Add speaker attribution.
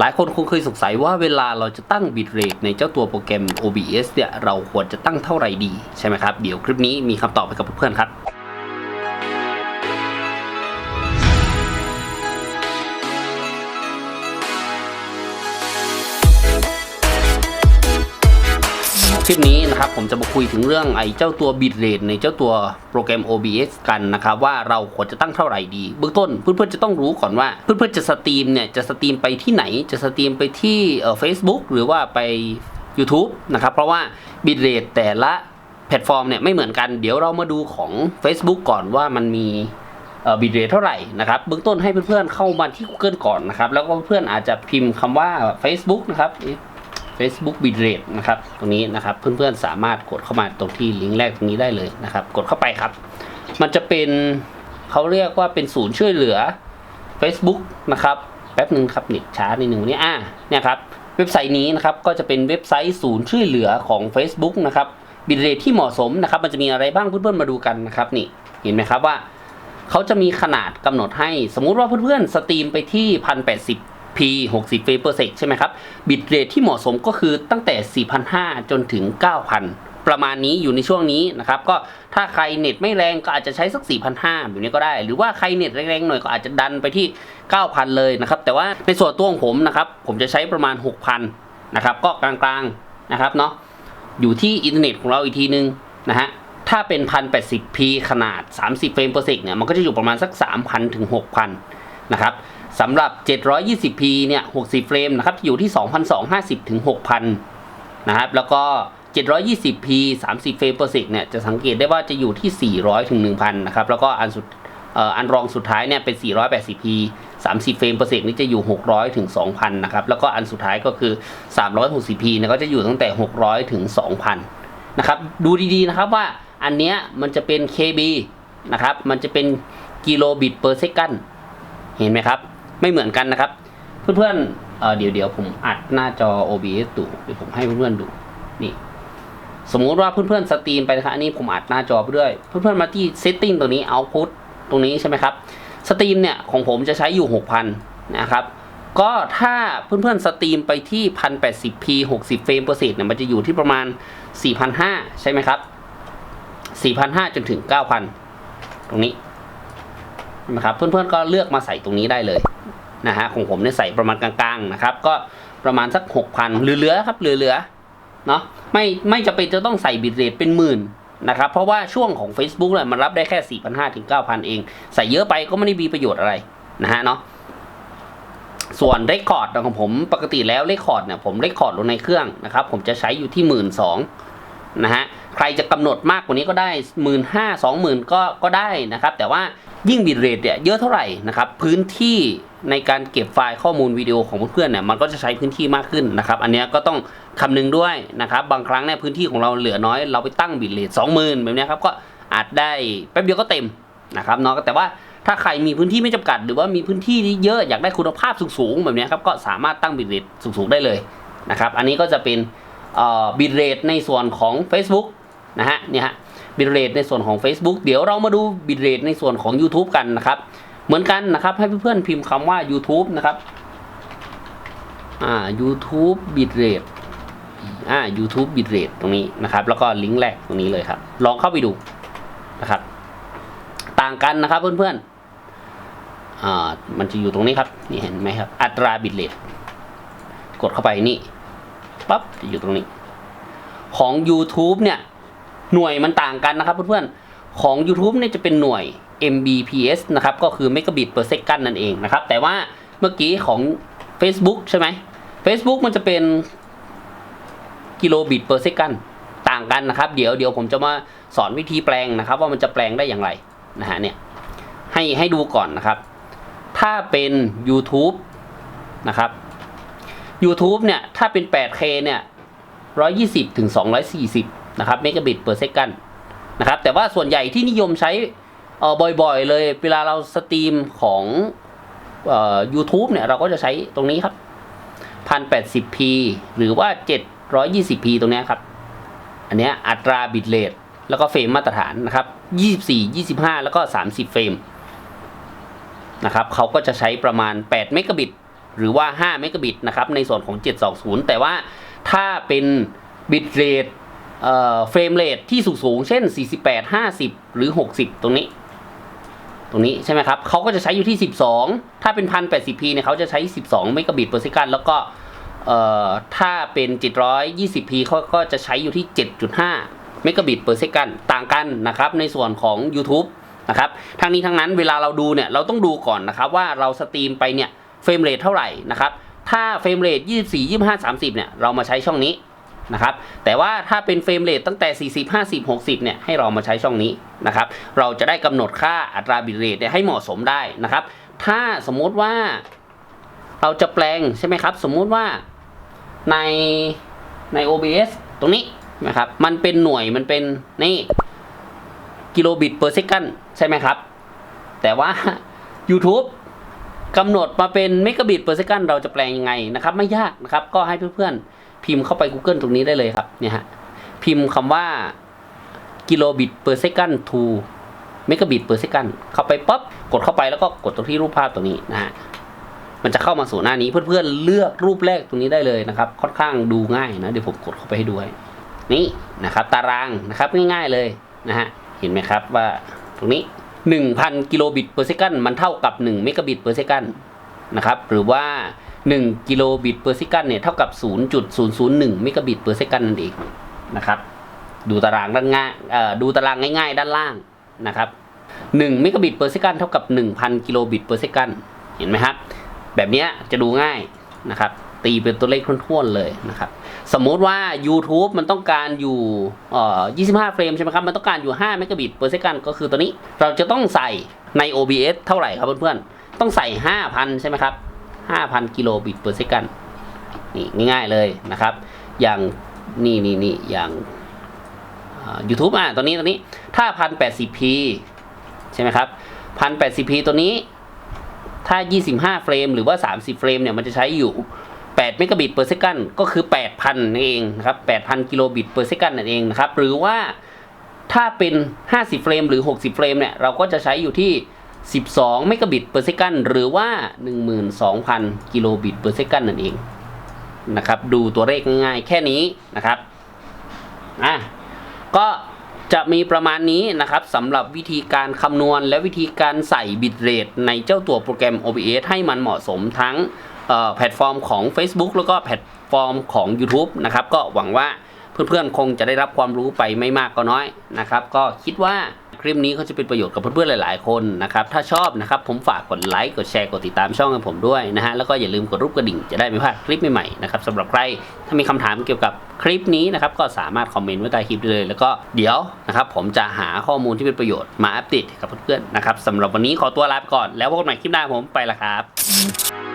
Speaker 1: หลายคนคงเคยสงสัยว่าเวลาเราจะตั้งบิตเรทในเจ้าตัวโปรแกรม OBS เนี่ยเราควรจะตั้งเท่าไหร่ดีใช่ไหมครับ เดี๋ยวคลิปนี้มีคำตอบให้กับเพื่อนๆครับ คลิปนี้นะครับผมจะมาคุยถึงเรื่องไอ้เจ้าตัวบิตเรทในเจ้าตัวโปรแกรม OBS กันนะครับว่าเราควรจะตั้งเท่าไหร่ดี เบื้องต้นเพื่อนๆจะต้องรู้ก่อนว่าเพื่อนๆจะสตรีมเนี่ยจะสตรีมไปที่ไหนจะสตรีมไปที่เอ่อ Facebook หรือว่าไป YouTube นะครับเพราะว่าบิตเรทแต่ละแพลตฟอร์มเนี่ยไม่เหมือนกันเดี๋ยวเรามาดูของ Facebook ก่อนว่ามันมีบิตเรทเท่าไหร่นะครับเบื้องต้นให้เพื่อนๆเข้ามาที่ Google ก่อนนะครับแล้วก็เพื่อนอาจจะพิมพ์คำว่า Facebook นะครับ Facebook Bitrate นะครับตรงนี้นะครับเพื่อนๆสามารถกดเข้ามาตรงที่ลิงก์แรกตรงนี้ได้เลยนะครับ กดเข้าไปครับ มันจะเป็นเขาเรียกว่าเป็นศูนย์ช่วยเหลือ Facebook นะครับแป๊บหนึ่งครับเน็ตช้านิดหนึ่งนี้อ่าเนี่ยครับเว็บไซต์นี้นะครับก็จะเป็นเว็บไซต์ศูนย์ช่วยเหลือของ Facebook นะครับบิตเรทที่เหมาะสมนะครับมันจะมีอะไรบ้างเพื่อนๆมาดูกันนะครับนี่เห็นไหมครับว่าเขาจะมีขนาดกำหนดให้สมมุติว่าเพื่อนๆสตรีมไปที่ 1080 p 60เฟรม per sec ใช่ไหมครับ บิตเรทที่เหมาะสมก็คือตั้งแต่ 4,500 จนถึง 9,000 ประมาณนี้อยู่ในช่วงนี้นะครับ ก็ถ้าใครเน็ตไม่แรงก็อาจจะใช้สัก 4,500แบบนี้ก็ได้ หรือว่าใครเน็ตแรงๆหน่อยก็อาจจะดันไปที่ 9,000 เลยนะครับ แต่ว่าในส่วนตัวของผมนะครับ ผมจะใช้ประมาณ 6,000 นะครับ ก็กลางๆนะครับเนาะ อยู่ที่อินเทอร์เน็ตของเราอีกทีนึงนะฮะถ้าเป็น 1080p ขนาด 30 เฟรม per sec เนี่ย มันก็จะอยู่ประมาณสัก 3,000 ถึง 6,000 นะครับ สำหรับ 720p เนี่ย 60 เฟรมนะครับ อยู่ที่ 2,250 ถึง 6,000 นะครับ แล้วก็ 720p 30 เฟรม per sec เนี่ย จะสังเกตได้ว่าจะอยู่ที่ 400 ถึง 1,000 นะครับ แล้วก็อันสุดอันรองสุดท้ายเนี่ย เป็น 480p 30 เฟรม per sec นี่จะอยู่ 600 ถึง 2,000 นะครับ แล้วก็อันสุดท้ายก็คือ 360p เนี่ยก็จะอยู่ตั้งแต่ 600 ถึง 2,000 นะครับ ดูดีๆ นะครับว่าอันเนี้ยมันจะเป็น KB นะครับ มันจะเป็นกิโลบิต per second เห็นไหมครับ ไม่เหมือนกันนะครับ เพื่อนๆเเดี๋ยวเดี๋ยวผมอัดหน้าจอ OBS ดูเดี๋ยวผมให้เพื่อนๆดูนี่สมมุติว่าเพื่อนๆสตรีมไปนะครับอันนี้ผมอัดหน้าจอไปด้วย เพื่อนๆมาที่ setting ตรงนี้ output ตรงนี้ใช่ไหมครับสตรีมเนี่ยของผมจะใช้อยู่ 6,000 นะครับ ก็ถ้าเพื่อนๆสตรีมไปที่ 1080p 60 เฟรม per sec เนี่ยมันจะอยู่ที่ประมาณ 4,500 ใช่ไหมครับ 4,500 จนถึง 9,000 ตรงนี้ นะครับเพื่อนๆก็เลือกมาใส่ตรงนี้ได้เลยนะฮะของผมเนี่ยใส่ประมาณกลางๆนะครับ ก็ประมาณสักหกพันเหลือๆครับเหลือๆเนาะไม่ไม่จะเป็นจะต้องใส่บิตเรทเป็นหมื่นนะครับเพราะว่าช่วงของ Facebook เนี่ยมันรับได้แค่4,500ถึง9,000 เอง ใส่เยอะไปก็ไม่ได้มีประโยชน์อะไรนะฮะเนาะส่วนเรคคอร์ดของผมปกติแล้วเรคคอร์ดเนี่ยผมเรคคอร์ดลงในเครื่องนะครับ ผมจะใช้อยู่ที่หมื่นสองนะฮะ ใครจะกำหนดมากกว่านี้ก็ได้หมื่นห้าสองหมื่นก็ก็ได้นะครับ แต่ว่ายิ่งบิตเรทเนี่ยเยอะเท่าไหร่นะครับพื้นที่ในการเก็บไฟล์ข้อมูลวิดีโอของเพื่อนๆเนี่ยมันก็จะใช้พื้นที่มากขึ้นนะครับอันนี้ก็ต้องคำนึงด้วยนะครับบางครั้งเนี่ยพื้นที่ของเราเหลือน้อยเราไปตั้งบิตเรทสองหมื่นแบบนี้ครับก็อาจได้แป๊บเดียวก็เต็มนะครับเนาะแต่ว่าถ้าใครมีพื้นที่ไม่จำกัด หรือว่ามีพื้นที่ที่เยอะอยากได้คุณภาพสูงๆแบบนี้ครับก็สามารถตั้งบิตเรทสูงๆได้เลยนะครับอันนี้ก็จะเป็นบิตเรทในส่วนของ Facebook นะฮะเนี่ยฮะบิตเรทในส่วนของ Facebook เดี๋ยวเรามาดูบิตเรทในส่วนของ YouTube กันนะครับ เหมือนกันนะครับให้เพื่อนๆพิมพ์คำว่า YouTube นะครับอ่า YouTube bitrate อ่า YouTube bitrate ตรงนี้นะครับ แล้วก็ลิงก์แรกตรงนี้เลยครับ ลองเข้าไปดูนะครับ ต่างกันนะครับเพื่อนๆอ่ามันจะอยู่ตรงนี้ครับ นี่เห็นไหมครับ อัตราบิตเรทกดเข้าไปนี่ปั๊บจะอยู่ตรงนี้ ของ YouTube เนี่ย หน่วยมันต่างกันนะครับเพื่อนๆ ของ YouTube เนี่ยจะเป็นหน่วย Mbps นะครับ ก็คือ megabit per second นั่นเองนะครับ แต่ว่าเมื่อกี้ของ Facebook ใช่ไหม Facebook มันจะเป็นกิโลบิต per second ต่างกันนะครับ เดี๋ยวเดี๋ยวผมจะมาสอนวิธีแปลงนะครับ ว่ามันจะแปลงได้อย่างไรนะฮะเนี่ยให้ให้ดูก่อนนะครับ ถ้าเป็น YouTube นะครับ YouTube เนี่ย ถ้าเป็น 8K เนี่ย 120ถึง240 นะครับเมกะบิต per second นนะครับแต่ว่าส่วนใหญ่ที่นิยมใช้เออบ่อยๆ เลยเวลาเราสตรีมของเอ่อ YouTube เนี่ยเราก็จะใช้ตรงนี้ครับ 1080p หรือว่า 720p ตรงนี้ครับ อันเนี้ยอัตราบิตเรทแล้วก็เฟรมมาตรฐานนะครับ 24 25 แล้วก็ 30 เฟรมนะครับเขาก็จะใช้ประมาณ 8 เมกะบิต หรือว่า 5 เมกะบิตนะครับในส่วนของ 720 แต่ว่าถ้าเป็นบิตเรท เฟรมเรทที่สูงๆเช่น 48 50 หรือ 60 ตรงนี้ ตรงนี้ใช่ไหมครับเขาก็จะใช้อยู่ที่ 12 ถ้าเป็น 1080p เนี่ยเขาจะใช้ 12 เมกะบิต per second แล้วก็ถ้าเป็น 720p เขาก็จะใช้อยู่ที่ 7.5 เมกะบิต per second ต่างกันนะครับในส่วนของ YouTube นะครับทั้งนี้ทั้งนั้นเวลาเราดูเนี่ยเราต้องดูก่อนนะครับว่าเราสตรีมไปเนี่ยเฟรมเรทเท่าไหร่นะครับถ้าเฟรมเรท24 25 30เนี่ยเรามาใช้ช่องนี้ นะครับ แต่ว่าถ้าเป็นเฟรมเรทตั้งแต่ 40 50 60 เนี่ย ให้เรามาใช้ช่องนี้นะครับ เราจะได้กำหนดค่าอัตราบิตเรทให้เหมาะสมได้นะครับ ถ้าสมมติว่าเราจะแปลงใช่ไหมครับ สมมุติว่าในใน OBS ตรงนี้นะครับ มันเป็นหน่วยมันเป็นนี่กิโลบิต per second ใช่ไหมครับ แต่ว่า YouTube กำหนดมาเป็นเมกะบิต per second เราจะแปลงยังไงนะครับ ไม่ยากนะครับ ก็ให้เพื่อนๆ พิมพ์เข้าไป Google ตรงนี้ได้เลยครับเนี่ยฮะพิมพ์คำว่ากิโลบิต per second to เมกะบิต per second เข้าไปปั๊บกดเข้าไปแล้วก็กดตรงที่รูปภาพตรงนี้นะฮะมันจะเข้ามาสู่หน้านี้เพื่อนๆเลือกรูปแรกตรงนี้ได้เลยนะครับ ค่อนข้างดูง่ายนะเดี๋ยวผมกดเข้าไปให้ด้วย นี่นะครับ ตารางนะครับง่ายๆเลยนะฮะเห็นไหมครับว่าตรงนี้ 1,000 กิโลบิต per second มันเท่ากับ1เมกะบิต per second นะครับหรือว่า 1 กิโลบิต per second เนี่ยเท่ากับ 0.001 เมกะบิต per second นั่นเองนะครับ ดูตารางด้านง่ายเอ่อดูตารางง่ายๆ ด้านล่างนะครับ1เมกะบิต per second เท่ากับ 1,000 กิโลบิต per second เห็นไหมครับ แบบนี้จะดูง่ายนะครับ ตีเป็นตัวเลขท้วนๆเลยนะครับ สมมติว่า YouTube มันต้องการอยู่เอ่อ25 เฟรมใช่ไหมครับ มันต้องการอยู่5เมกะบิต per second ก็คือตัวนี้ เราจะต้องใส่ใน OBS เท่าไหร่ครับเพื่อนๆ ต้องใส่ 5,000 ใช่ไหมครับ 5,000 กิโลบิต per second นี่ง่ายๆเลยนะครับ อย่างนี่นี่นี่อย่างอ่า YouTube อะตัวนี้ตัวนี้ถ้า 1080p ใช่ไหมครับ 1080p ตัวนี้ถ้า 25 เฟรม หรือว่า 30 เฟรมเนี่ยมันจะใช้อยู่ 8 เมกะบิต per second ก็คือ 8,000นั่นเองนะครับ 8,000 กิโลบิต per second นั่นเองนะครับ หรือว่าถ้าเป็น 50 เฟรม หรือ 60 เฟรมเนี่ยเราก็จะใช้อยู่ที่ 12 เมกะบิต per second หรือว่า 12,000 กิโลบิต per second นั่นเองนะครับดูตัวเลขง่ายๆแค่นี้นะครับอะก็จะมีประมาณนี้นะครับสำหรับวิธีการคำนวณและวิธีการใส่บิตเรทในเจ้าตัวโปรแกรม OBS ให้มันเหมาะสมทั้งแพลตฟอร์มของ Facebook แล้วก็แพลตฟอร์มของ YouTube นะครับก็หวังว่าเพื่อนๆคงจะได้รับความรู้ไปไม่มากก็น้อยนะครับ ก็คิดว่า คลิปนี้เขาจะเป็นประโยชน์กับเพื่อนๆหลาย ๆ คนนะครับ ถ้าชอบนะครับผมฝากกดไลค์ กดแชร์ กดติดตามช่องให้ผมด้วยนะฮะ แล้วก็อย่าลืมกดรูปกระดิ่งจะได้ไม่พลาดคลิปใหม่ๆนะครับสำหรับใครถ้ามีคำถามเกี่ยวกับคลิปนี้นะครับก็สามารถคอมเมนต์ไว้ใต้คลิปได้เลย แล้วก็เดี๋ยวนะครับผมจะหาข้อมูลที่เป็นประโยชน์มาอัปเดตกับเพื่อนๆนะครับสำหรับวันนี้ขอตัวลาไปก่อนแล้วพบกันใหม่คลิปหน้าผมไปละครับ